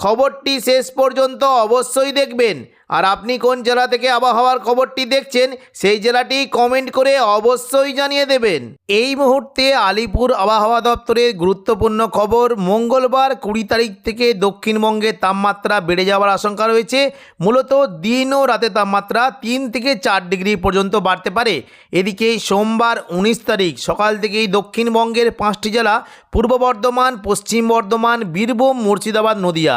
খবরটি শেষ পর্যন্ত অবশ্যই দেখবেন। আর আপনি কোন জেলা থেকে আবহাওয়ার খবরটি দেখছেন, সেই জেলাটি কমেন্ট করে অবশ্যই জানিয়ে দেবেন। এই মুহূর্তে আলিপুর আবহাওয়া দপ্তরের গুরুত্বপূর্ণ খবর, মঙ্গলবার কুড়ি তারিখ থেকে দক্ষিণবঙ্গে তাপমাত্রা বেড়ে যাওয়ার আশঙ্কা রয়েছে। মূলত দিন ও রাতে তাপমাত্রা তিন থেকে চার ডিগ্রি পর্যন্ত বাড়তে পারে। এদিকে সোমবার উনিশ তারিখ সকাল থেকেই দক্ষিণবঙ্গের পাঁচটি জেলা, পূর্ব বর্ধমান, পশ্চিম বর্ধমান, বীরভূম, মুর্শিদাবাদ, নদিয়া।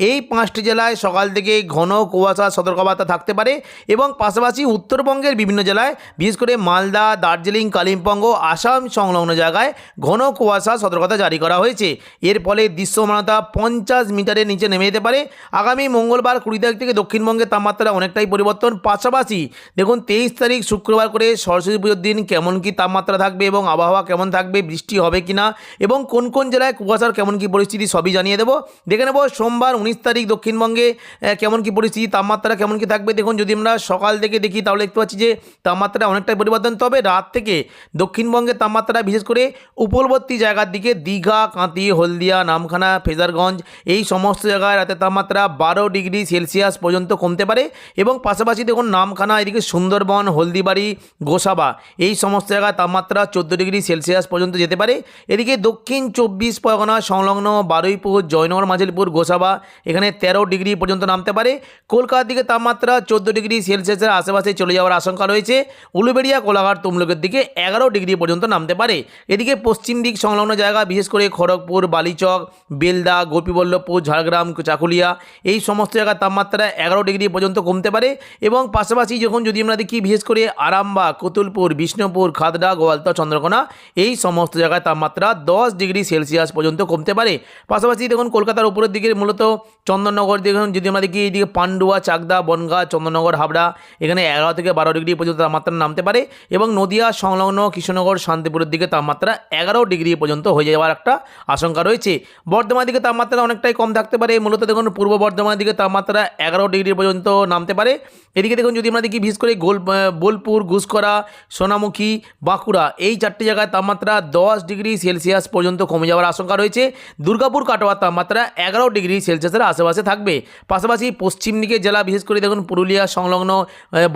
এই পাঁচটি জেলায় সকাল থেকে ঘন কুয়াশা, সতর্কবার্তা থাকতে পারে এবং পাশাপাশি উত্তরবঙ্গের বিভিন্ন জেলায়, বিশেষ করে মালদা, দার্জিলিং, কালিম্পং ও আসাম সংলগ্ন জায়গায় ঘন কুয়াশা সতর্কতা জারি করা হয়েছে। এর ফলে দৃশ্যমানতা পঞ্চাশ মিটারের নিচে নেমে যেতে পারে। আগামী মঙ্গলবার কুড়ি তারিখ থেকে দক্ষিণবঙ্গের তাপমাত্রা অনেকটাই পরিবর্তন। পাশাপাশি দেখুন, তেইশ তারিখ শুক্রবার করে সরস্বতী পুজোর দিন কেমন কি তাপমাত্রা থাকবে এবং আবহাওয়া কেমন থাকবে, বৃষ্টি হবে কি না এবং কোন কোন জেলায় কুয়াশার কেমন কি পরিস্থিতি সবই জানিয়ে দেবো। দেখে নেব, সোমবার উনিশ তারিখ দক্ষিণবঙ্গে কেমন কি পরিস্থিতি, তাপমাত্রা কেমন কি থাকবে? দেখুন, যদি আমরা সকাল থেকে দেখি, তাহলে দেখতে পাচ্ছি যে তাপমাত্রা অনেকটাই পরিবর্তন। তবে রাত থেকে দক্ষিণবঙ্গের তাপমাত্রা বিশেষ করে উপলবর্তী জায়গার দিকে, দীঘা কাঁতি হলদিয়া, নামখানা, ফেজারগঞ্জ, এই সমস্ত জায়গায় রাতের তাপমাত্রা বারো ডিগ্রি সেলসিয়াস পর্যন্ত কমতে পারে। এবং পাশাপাশি দেখুন, নামখানা, এদিকে সুন্দরবন, হলদিবাড়ি, গোসাবা, এই সমস্ত জায়গায় তাপমাত্রা চোদ্দ ডিগ্রি সেলসিয়াস পর্যন্ত যেতে পারে। এদিকে দক্ষিণ চব্বিশ পরগনা, সংলগ্ন বারুইপুর, জয়নগর মাঝিলপুর গোসাবা এখানে তেরো ডিগ্রি পর্যন্ত নামতে পারে। কলকাতার দিকে তাপমাত্রা চোদ্দ ডিগ্রি সেলসিয়াসের আশেপাশে চলে যাওয়ার আশঙ্কা রয়েছে। উলুবেড়িয়া, কোলাঘাট, তমলুকের দিকে এগারো ডিগ্রি পর্যন্ত নামতে পারে। এদিকে পশ্চিম দিক সংলগ্ন জায়গা, বিশেষ করে খড়গপুর, বালিচক, বেলদা, গোপীবল্লভপুর, ঝাড়গ্রাম, চাকুলিয়া, এই সমস্ত জায়গার তাপমাত্রা এগারো ডিগ্রি পর্যন্ত কমতে পারে এবং পাশাপাশি যখন যদি আমরা দেখি, বিশেষ করে আরামবাগ, কতুলপুর, বিষ্ণুপুর খাদড়া গোয়ালতা, চন্দ্রকোনা, এই সমস্ত জায়গায় তাপমাত্রা দশ ডিগ্রি সেলসিয়াস পর্যন্ত কমতে পারে। পাশাপাশি দেখুন, কলকাতার উপরের দিকে মূলত চন্দননগর দেখুন, যদি আমরা দেখি এইদিকে পান্ডুয়া, চাকদা, বনগাঁ, চন্দননগর, হাবড়া, এখানে এগারো থেকে বারো ডিগ্রি পর্যন্ত তাপমাত্রা নামতে পারে এবং নদিয়া, সংলগ্ন কৃষ্ণনগর, শান্তিপুরের দিকে তাপমাত্রা এগারো ডিগ্রি পর্যন্ত হয়ে যাওয়ার একটা আশঙ্কা রয়েছে। বর্ধমান দিকে তাপমাত্রা অনেকটাই কম থাকতে পারে। মূলত দেখুন, পূর্ব বর্ধমানের দিকে তাপমাত্রা এগারো ডিগ্রি পর্যন্ত নামতে পারে। এদিকে দেখুন, যদি আমরা দেখি, বিশেষ করে গোল বোলপুর ঘুষকরা সোনামুখী, বাঁকুড়া, এই চারটি জায়গায় তাপমাত্রা দশ ডিগ্রি সেলসিয়াস পর্যন্ত কমে যাওয়ার আশঙ্কা রয়েছে। দুর্গাপুর, কাটোয়ার তাপমাত্রা এগারো ডিগ্রি সেলসিয়াসের আশেপাশে থাকবে। পাশাপাশি পশ্চিম দিকে জেলা, বিশেষ করে দেখুন পুরুলিয়া সংলগ্ন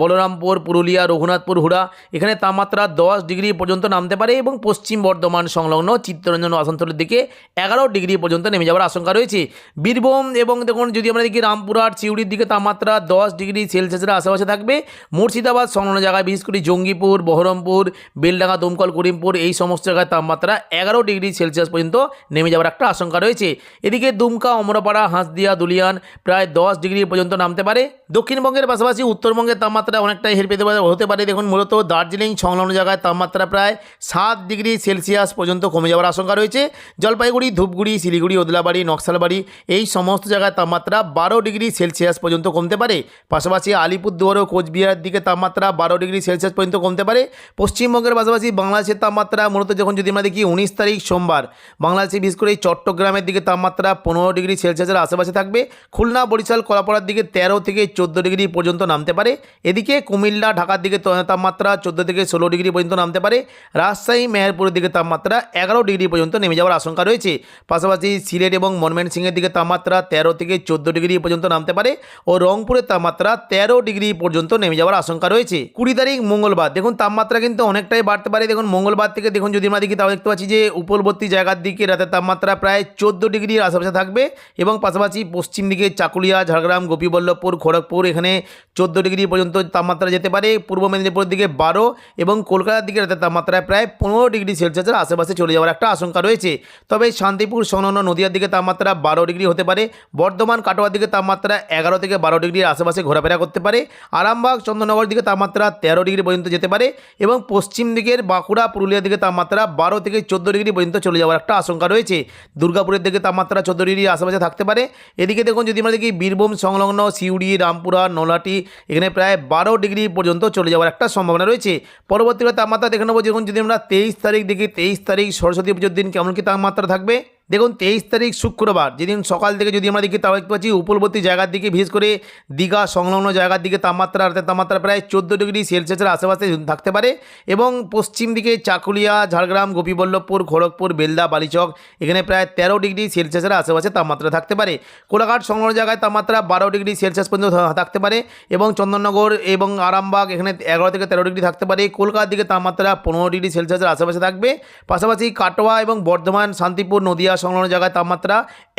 বলরামপুর, পুরুলিয়া, রঘুনাথপুর, হুড়া, এখানে তাপমাত্রা দশ ডিগ্রি পর্যন্ত নামতে পারে এবং পশ্চিম বর্ধমান সংলগ্ন চিত্তরঞ্জন আসানসোলের দিকে এগারো ডিগ্রি পর্যন্ত নেমে যাওয়ার আশঙ্কা রয়েছে। বীরভূম এবং দেখুন যদি আমরা দেখি রামপুরহাট চিউড়ির দিকে তাপমাত্রা দশ ডিগ্রি সেলসিয়াসের আশেপাশে থাকবে। মুর্শিদাবাদ সংলগ্ন জায়গায় বিশেষ করে জঙ্গিপুর, বহরমপুর, বেলডাঙ্গা, দমকল, করিমপুর এই সমস্ত জায়গায় তাপমাত্রা এগারো ডিগ্রি সেলসিয়াস পর্যন্ত নেমে যাওয়ার একটা আশঙ্কা রয়েছে। এদিকে দুমকা, অমরপাড়া হাঁসদিয়া দুলিয়ান প্রায় দশ ডিগ্রি পর্যন্ত নামতে পারে। দক্ষিণবঙ্গের পাশাপাশি উত্তরবঙ্গের তাপমাত্রা অনেকটাই হের পেতে হতে পারে। দেখুন, মূলত দার্জিলিং সংলগ্ন জায়গায় তাপমাত্রা প্রায় সাত ডিগ্রি সেলসিয়াস পর্যন্ত কমে যাওয়ার আশঙ্কা রয়েছে। জলপাইগুড়ি, ধূপগুড়ি, শিলিগুড়ি, ওদলাবাড়ি, নকশালবাড়ি এই সমস্ত জায়গায় তাপমাত্রা বারো ডিগ্রি সেলসিয়াস পর্যন্ত কমতে পারে। পাশাপাশি আলিপুরদুয়ার ও কোচবিহারের দিকে তাপমাত্রা বারো ডিগ্রি সেলসিয়াস পর্যন্ত কমতে পারে। পশ্চিমবঙ্গের পাশাপাশি বাংলাদেশের তাপমাত্রা মূলত যখন যদি আমরা দেখি, উনিশ তারিখ সোমবার, বাংলাদেশে বিশেষ করে চট্টগ্রামের দিকে তাপমাত্রা পনেরো ডিগ্রি সেলসিয়াসের আশেপাশে থাকবে। খুলনা, বরিশাল, কলাপাড়ার দিকে তেরো থেকে চোদ্দ ডিগ্রি পর্যন্ত নামতে পারে। এদিকে কুমিল্লা, ঢাকার দিকে তাপমাত্রা চোদ্দ থেকে ষোলো ডিগ্রি পর্যন্ত নামতে পারে। রাজশাহী, মেহেরপুরের দিকে তাপমাত্রা এগারো ডিগ্রি পর্যন্ত নেমে যাওয়ার আশঙ্কা রয়েছে। পাশাপাশি সিলেট এবং ময়মনসিংহের দিকে তাপমাত্রা তেরো থেকে চোদ্দ ডিগ্রি পর্যন্ত নামতে পারে ও রংপুরের তাপমাত্রা তেরো ডিগ্রি পর্যন্ত নেমে যাওয়ার আশঙ্কা রয়েছে। কুড়ি তারিখ মঙ্গলবার। দেখুন, তাপমাত্রা কিন্তু অনেকটাই বাড়তে পারে। দেখুন, মঙ্গলবার থেকে দেখুন, যদি আমরা দেখি, তাহলে দেখতে পাচ্ছি যে উপকূলবর্তী জায়গার দিকে রাতের তাপমাত্রা প্রায় চোদ্দ ডিগ্রির আশেপাশে থাকবে এবং পাশাপাশি পশ্চিম দিকে চাকুলিয়া, ঝাড়গ্রাম, গোপীবল্লভপুর, খড়গপুর, এখানে চোদ্দ ডিগ্রি পর্যন্ত তাপমাত্রা যেতে পারে। পূর্ব মেদিনীপুরের দিকে বারো এবং কলকাতার দিকে রাতের তাপমাত্রা প্রায় পনেরো ডিগ্রি সেলসিয়াসের আশেপাশে চলে যাওয়ার একটা আশঙ্কা রয়েছে। তবে শান্তিপুর, সংলগ্ন নদীয়ার দিকে তাপমাত্রা বারো ডিগ্রি হতে পারে। বর্ধমান, কাটোয়ার দিকে তাপমাত্রা এগারো থেকে বারো ডিগ্রির আশেপাশে ঘোরাফেরা করতে পারে। আরামবাগ, চন্দ্রনগর দিকে তাপমাত্রা তেরো ডিগ্রি পর্যন্ত যেতে পারে এবং পশ্চিম দিকের বাঁকুড়া, পুরুলিয়ার দিকে তাপমাত্রা বারো থেকে চোদ্দ ডিগ্রি পর্যন্ত চলে যাওয়ার একটা আশঙ্কা রয়েছে। দুর্গাপুরের দিকে তাপমাত্রা চোদ্দ ডিগ্রি আশেপাশে থাকতে পারে। এদিকে দেখুন, যদি আমরা দেখি, বীরভূম সংলগ্ন সিউড়ি, রামপুরা নোলাটি এখানে প্রায় বারো ডিগ্রি পর্যন্ত চলে যাওয়ার একটা সম্ভাবনা রয়েছে। পরবর্তীকালে তাপমাত্রা দেখে নেব, দেখুন, যদি আমরা তেইশ তারিখ দেখি, তেইশ তারিখ সরস্বতী পুজোর দিন কেমন কি তাপমাত্রা থাকবে? দেখুন তেইশ তারিখ শুক্রবার, যেদিন সকাল থেকে যদি আমরা দেখি তাও দেখতে পাচ্ছি উপকূলবর্তী জায়গার দিকে, বিশেষ করে দীঘা সংলগ্ন জায়গার দিকে তাপমাত্রা, অর্থাৎ তাপমাত্রা প্রায় চোদ্দ ডিগ্রি সেলসিয়াসের আশেপাশে থাকতে পারে। এবং পশ্চিম দিকে চাকুলিয়া, ঝাড়গ্রাম, গোপীবল্লভপুর, খড়গপুর, বেলদা, বালিচক, এখানে প্রায় তেরো ডিগ্রি সেলসিয়াসের আশেপাশে তাপমাত্রা থাকতে পারে। কোলাঘাট সংলগ্ন জায়গায় তাপমাত্রা বারো ডিগ্রি সেলসিয়াস পর্যন্ত থাকতে পারে। এবং চন্দননগর এবং আরামবাগ, এখানে এগারো থেকে তেরো ডিগ্রি থাকতে পারে। কলকাতার দিকে তাপমাত্রা পনেরো ডিগ্রি সেলসিয়াসের আশেপাশে থাকবে। পাশাপাশি কাটোয়া এবং বর্ধমান, শান্তিপুর, নদিয়া সংলগ্ন জায়গায় তাপমাত্রা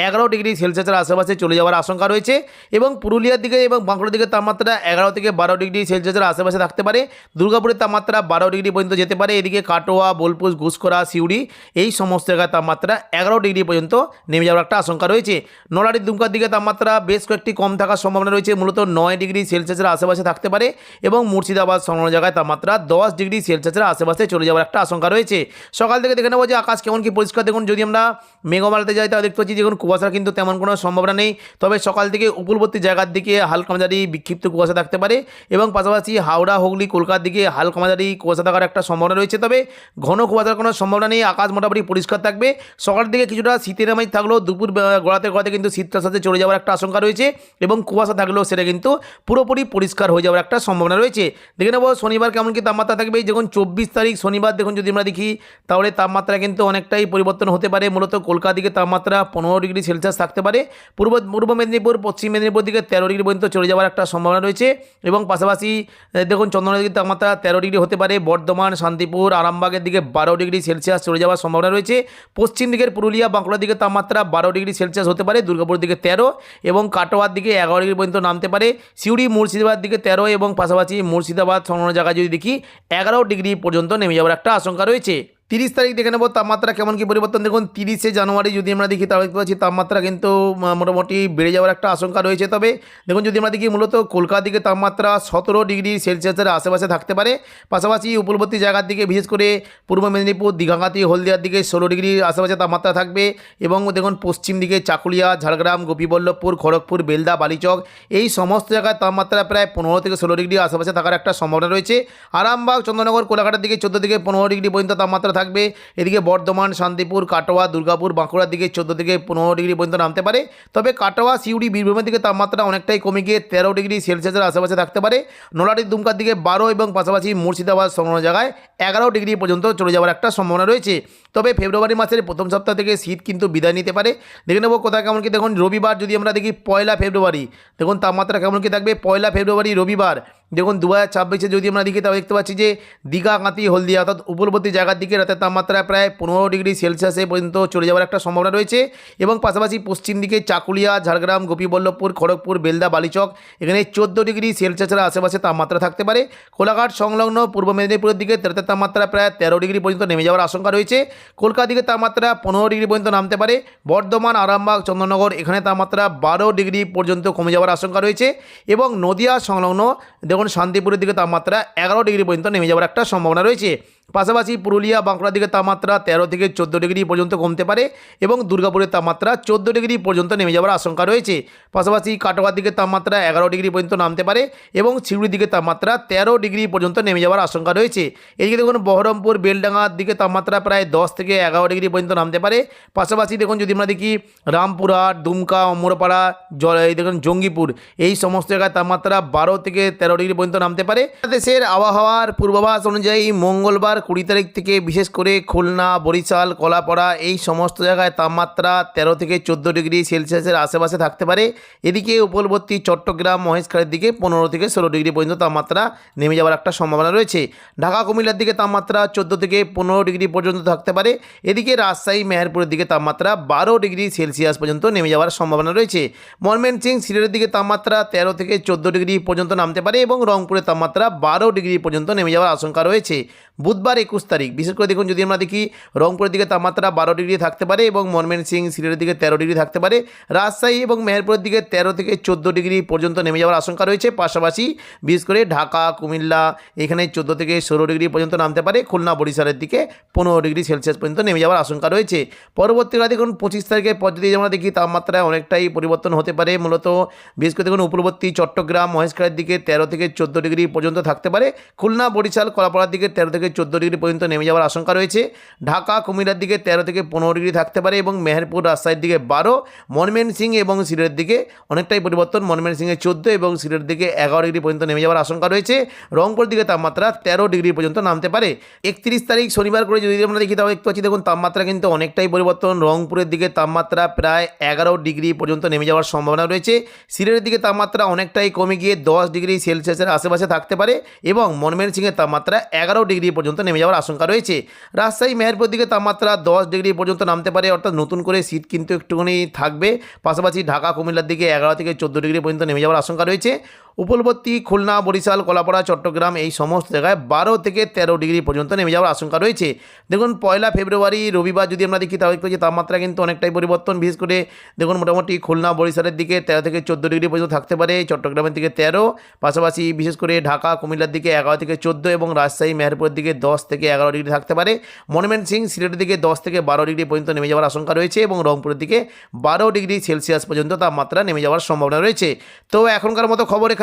এগারো ডিগ্রি সেলসিয়াসের আশেপাশে চলে যাওয়ার আশঙ্কা রয়েছে এবং পুরুলিয়ার দিকে এবং বাঁকুড়ার দিকে তাপমাত্রা এগারো থেকে বারো ডিগ্রি সেলসিয়াসের আশেপাশে থাকতে পারে। দুর্গাপুরের তাপমাত্রা বারো ডিগ্রি পর্যন্ত যেতে পারে। এদিকে কাটোয়া, বোলপুর ঘুষকরা সিউড়ি এই সমস্ত জায়গায় তাপমাত্রা এগারো ডিগ্রি পর্যন্ত নেমে যাওয়ার একটা আশঙ্কা রয়েছে। নলাটির দুমকার দিকে তাপমাত্রা বেশ কয়েকটি কম থাকার সম্ভাবনা রয়েছে। মূলত নয় ডিগ্রি সেলসিয়াসের আশেপাশে থাকতে পারে এবং মুর্শিদাবাদ সংলগ্ন জায়গায় তাপমাত্রা দশ ডিগ্রি সেলসিয়াসের আশেপাশে চলে যাওয়ার একটা আশঙ্কা রয়েছে। সকাল থেকে দেখে নেব যে আকাশ কেমন কি পরিষ্কার। দেখুন, যদি আমরা মেঘমালাতে যাই তাহলে দেখতে পাচ্ছি দেখুন কুয়াশার কিন্তু তেমন কোনো সম্ভাবনা নেই। তবে সকাল থেকে উপকূলবর্তী জায়গার দিকে হালকা মাঝারি বিক্ষিপ্ত কুয়াশা থাকতে পারে এবং পাশাপাশি হাওড়া, হুগলি, কলকাতার দিকে হালকা মাঝারি কুয়াশা থাকার একটা সম্ভাবনা রয়েছে। তবে ঘন কুয়াশার কোনো সম্ভাবনা নেই, আকাশ মোটামুটি পরিষ্কার থাকবে। সকালের দিকে কিছুটা শীতের নামাজ থাকলেও দুপুর গড়াতে গড়াতে কিন্তু শীতটার সাথে চলে যাওয়ার একটা আশঙ্কা রয়েছে এবং কুয়াশা থাকলেও সেটা কিন্তু পুরোপুরি পরিষ্কার হয়ে যাওয়ার একটা সম্ভাবনা রয়েছে। দেখে নেব শনিবার কেমন কি তাপমাত্রা থাকবে। যখন চব্বিশ তারিখ শনিবার দেখুন যদি আমরা দেখি, তাহলে তাপমাত্রা কিন্তু অনেকটাই পরিবর্তন হতে পারে। মূলত কলকাতা দিকে তাপমাত্রা পনেরো ডিগ্রি সেলসিয়াস থাকতে পারে। পূর্ব পূর্ব মেদিনীপুর, পশ্চিম মেদিনীপুর দিকে তেরো ডিগ্রি পর্যন্ত চলে যাওয়ার একটা সম্ভাবনা রয়েছে এবং পাশাপাশি দেখুন চন্দ্রনগরের দিকে তাপমাত্রা তেরো ডিগ্রি হতে পারে, বর্ধমান, শান্তিপুর, আরামবাগের দিকে বারো ডিগ্রি সেলসিয়াস চলে যাওয়ার সম্ভাবনা রয়েছে। পশ্চিম দিকের পুরুলিয়া, বাঁকুড়ার দিকে তাপমাত্রা বারো ডিগ্রি সেলসিয়াস হতে পারে, দুর্গাপুর দিকে তেরো এবং কাটোয়ার দিকে এগারো ডিগ্রি পর্যন্ত নামতে পারে। সিউড়ি, মুর্শিদাবাদ দিকে তেরো এবং পাশাপাশি মুর্শিদাবাদ, সংলগ্ন জায়গায় যদি দেখি, এগারো ডিগ্রি পর্যন্ত নেমে যাওয়ার একটা আশঙ্কা রয়েছে। তিরিশ তারিখ দেখে নেব, তাপমাত্রা কেমন কি পরিবর্তন? দেখুন, তিরিশে জানুয়ারি যদি আমরা দেখি, তাহলে দেখতে পাচ্ছি তাপমাত্রা কিন্তু মোটামুটি বেড়ে যাওয়ার একটা আশঙ্কা রয়েছে। তবে দেখুন, যদি আমরা দেখি মূলত কলকাতার দিকে তাপমাত্রা সতেরো ডিগ্রি সেলসিয়াসের আশেপাশে থাকতে পারে, পাশাপাশি উপকূলবর্তী জায়গার দিকে, বিশেষ করে পূর্ব মেদিনীপুর দীঘাঘাতি হলদিয়ার দিকে ষোলো ডিগ্রির আশেপাশে তাপমাত্রা থাকবে এবং দেখুন, পশ্চিম দিকে চাকুলিয়া, ঝাড়গ্রাম, গোপীবল্লভপুর, খড়গপুর, বেলদা, বালিচক, এই সমস্ত জায়গায় তাপমাত্রা প্রায় পনেরো থেকে ষোলো ডিগ্রি আশেপাশে থাকার একটা সম্ভাবনা রয়েছে। আরামবাগ, চন্দ্রনগর, কোলাঘাটের দিকে চোদ্দ থেকে পনেরো ডিগ্রি পর্যন্ত তাপমাত্রা থাকবে। এদিকে বর্ধমান, শান্তিপুর, কাটোয়া, দুর্গাপুর, বাঁকুড়ার দিকে চোদ্দ থেকে পনেরো ডিগ্রি পর্যন্ত নামতে পারে। তবে কাটোয়া, সিউড়ি, বীরভূমের দিকে তাপমাত্রা অনেকটাই কমে গিয়ে তেরো ডিগ্রি সেলসিয়াসের আশেপাশে থাকতে পারে। নোলাটির দুমকার দিকে বারো এবং পাশাপাশি মুর্শিদাবাদ সংলগ্ন জায়গায় এগারো ডিগ্রি পর্যন্ত চলে যাওয়ার একটা সম্ভাবনা রয়েছে। তবে ফেব্রুয়ারি মাসের প্রথম সপ্তাহ থেকে শীত কিন্তু বিদায় নিতে পারে। দেখে নেব কোথায় কেমন কি। দেখুন, রবিবার যদি আমরা দেখি পয়লা ফেব্রুয়ারি, দেখুন তাপমাত্রা কেমন কি থাকবে। পয়লা ফেব্রুয়ারি, রবিবার দেখুন দু হাজার ছাব্বিশে যদি আমরা দেখি, তাহলে দেখতে পাচ্ছি যে দীঘা কাঁতি হলদিয়া অর্থাৎ উপকূলবর্তী জায়গার দিকে রাতের তাপমাত্রা প্রায় পনেরো ডিগ্রি সেলসিয়াসে পর্যন্ত চলে যাওয়ার একটা সম্ভাবনা রয়েছে। এবং পাশাপাশি পশ্চিম দিকে চাকুলিয়া, ঝাড়গ্রাম, গোপীবল্লভপুর, খড়গপুর, বেলদা, বালিচক, এখানে চোদ্দ ডিগ্রি সেলসিয়াসের আশেপাশে তাপমাত্রা থাকতে পারে। কোলাঘাট সংলগ্ন পূর্ব মেদিনীপুরের দিকে রাতের তাপমাত্রা প্রায় তেরো ডিগ্রি পর্যন্ত নেমে যাওয়ার আশঙ্কা রয়েছে। কলকাতা দিকে তাপমাত্রা পনেরো ডিগ্রি পর্যন্ত নামতে পারে। বর্ধমান, আরামবাগ, চন্দ্রনগর, এখানে তাপমাত্রা বারো ডিগ্রি পর্যন্ত কমে যাওয়ার আশঙ্কা রয়েছে। এবং নদিয়া সংলগ্ন দেখুন শান্তিপুরের দিকে তাপমাত্রা এগারো ডিগ্রি পর্যন্ত নেমে যাওয়ার একটা সম্ভাবনা রয়েছে। পাশাপাশি পুরুলিয়া বাঁকুড়ার দিকে তাপমাত্রা তেরো থেকে চোদ্দ ডিগ্রি পর্যন্ত কমতে পারে এবং দুর্গাপুরের তাপমাত্রা চোদ্দ ডিগ্রি পর্যন্ত নেমে যাওয়ার আশঙ্কা রয়েছে। পাশাপাশি কাটোয়ার দিকে তাপমাত্রা এগারো ডিগ্রি পর্যন্ত নামতে পারে এবং সিউড়ির দিকে তাপমাত্রা তেরো ডিগ্রি পর্যন্ত নেমে যাওয়ার আশঙ্কা রয়েছে। এদিকে দেখুন, বহরমপুর, বেলডাঙ্গার দিকে তাপমাত্রা প্রায় দশ থেকে এগারো ডিগ্রি পর্যন্ত নামতে পারে। পাশাপাশি দেখুন, যদি আমরা দেখি রামপুরহাট দুমকা অমরপাড়া জল দেখুন, জঙ্গিপুর, এই সমস্ত জায়গায় তাপমাত্রা বারো থেকে তেরো ডিগ্রি পর্যন্ত নামতে পারে। দেশের আবহাওয়ার পূর্বাভাস অনুযায়ী মঙ্গলবার কুড়ি তারিখ থেকে বিশেষ করে খুলনা, বরিশাল, কলাপাড়া এই সমস্ত জায়গায় তাপমাত্রা তেরো থেকে চোদ্দ ডিগ্রি সেলসিয়াসের আশেপাশে থাকতে পারে। এদিকে উপকূলবর্তী চট্টগ্রাম, মহেশখালের দিকে পনেরো থেকে ষোলো ডিগ্রি পর্যন্ত তাপমাত্রা নেমে যাওয়ার একটা সম্ভাবনা রয়েছে। ঢাকা, কুমিল্লার দিকে তাপমাত্রা চোদ্দ থেকে পনেরো ডিগ্রি পর্যন্ত থাকতে পারে। এদিকে রাজশাহী, মেহেরপুরের দিকে তাপমাত্রা বারো ডিগ্রি সেলসিয়াস পর্যন্ত নেমে যাওয়ার সম্ভাবনা রয়েছে। ময়মনসিংহ, সিলেটের দিকে তাপমাত্রা তেরো থেকে চোদ্দ ডিগ্রি পর্যন্ত নামতে পারে এবং রংপুরের তাপমাত্রা বারো ডিগ্রি পর্যন্ত নেমে যাওয়ার আশঙ্কা রয়েছে। বুধবার একুশ তারিখ। বিশেষ করে দেখুন, যদি আমরা দেখি, রংপুরের দিকে তাপমাত্রা বারো ডিগ্রি থাকতে পারে এবং ময়মনসিং, সিলেটের দিকে তেরো ডিগ্রি থাকতে পারে। রাজশাহী এবং মেহেরপুরের দিকে তেরো থেকে চোদ্দ ডিগ্রি পর্যন্ত নেমে যাওয়ার আশঙ্কা রয়েছে। পাশাপাশি বিশেষ করে ঢাকা, কুমিল্লা এখানে চোদ্দ থেকে ষোলো ডিগ্রি পর্যন্ত নামতে পারে। খুলনা, বরিশালের দিকে পনেরো ডিগ্রি সেলসিয়াস পর্যন্ত নেমে যাওয়ার আশঙ্কা রয়েছে। পরবর্তীকালে দেখুন, পঁচিশ তারিখের পর যদি আমরা দেখি তাপমাত্রায় অনেকটাই পরিবর্তন হতে পারে। মূলত বিশেষ করে দেখুন, উপরবর্তী চট্টগ্রাম, মহেশখালের দিকে তেরো থেকে চোদ্দ ডিগ্রি পর্যন্ত থাকতে পারে। খুলনা, বরিশাল, কলাপাড়ার দিকে তেরো থেকে চোদ্দ ডিগ্রি পর্যন্ত নেমে যাওয়ার আশঙ্কা রয়েছে। ঢাকা, কুমিল্লার দিকে তেরো থেকে পনেরো ডিগ্রি থাকতে পারে এবং মেহেরপুর রাজশাহীর দিকে বারো মনমেনসিং এবং সিলেটের দিকে অনেকটাই পরিবর্তন। মনমেনসিংয়ে চোদ্দ এবং সিলেটের দিকে এগারো ডিগ্রি পর্যন্ত নেমে যাওয়ার আশঙ্কা রয়েছে। রংপুর দিকে তাপমাত্রা তেরো ডিগ্রি পর্যন্ত নামতে পারে। একত্রিশ তারিখ শনিবার করে যদি আমরা দেখি, তাহলে দেখতে পাচ্ছি, দেখুন, তাপমাত্রা কিন্তু অনেকটাই পরিবর্তন। রংপুরের দিকে তাপমাত্রা প্রায় এগারো ডিগ্রি পর্যন্ত নেমে যাওয়ার সম্ভাবনা রয়েছে। সিলেটের দিকে তাপমাত্রা অনেকটাই কমে গিয়ে দশ ডিগ্রি সেলসিয়াসের আশেপাশে থাকতে পারে এবং মনমেনসিংয়ের তাপমাত্রা এগারো ডিগ্রি পর্যন্ত নেমে যাওয়ার আশঙ্কা রয়েছে। রাজশাহী, মেহেরপুর দিকে তাপমাত্রা দশ ডিগ্রি পর্যন্ত নামতে পারে, অর্থাৎ নতুন করে শীত কিন্তু একটুখানি থাকবে। পাশাপাশি ঢাকা, কুমিল্লার দিকে এগারো থেকে চোদ্দ ডিগ্রি পর্যন্ত নেমে যাওয়ার আশঙ্কা রয়েছে। উপকূলবর্তী খুলনা, বরিশাল, কলাপাড়া, চট্টগ্রাম এই সমস্ত জায়গায় বারো থেকে তেরো ডিগ্রি পর্যন্ত নেমে যাওয়ার আশঙ্কা রয়েছে। দেখুন, পয়লা ফেব্রুয়ারি, রবিবার যদি আমরা দেখি তাহলে দেখতে তাপমাত্রা কিন্তু অনেকটাই পরিবর্তন, বিশেষ করে দেখুন, মোটামুটি খুলনা, বরিশালের দিকে তেরো থেকে চোদ্দ ডিগ্রি পর্যন্ত থাকতে পারে, চট্টগ্রামের দিকে তেরো, পাশাপাশি বিশেষ করে ঢাকা, কুমিল্লার দিকে এগারো থেকে চোদ্দ এবং রাজশাহী, মেহেরপুরের দিকে দশ থেকে এগারো ডিগ্রি থাকতে পারে। মনুমেন্ট সিং সিলেটের দিকে দশ থেকে বারো ডিগ্রি পর্যন্ত নেমে যাওয়ার আশঙ্কা রয়েছে এবং রংপুরের দিকে বারো ডিগ্রি সেলসিয়াস পর্যন্ত তাপমাত্রা নেমে যাওয়ার সম্ভাবনা রয়েছে। তো এখনকার মতো খবর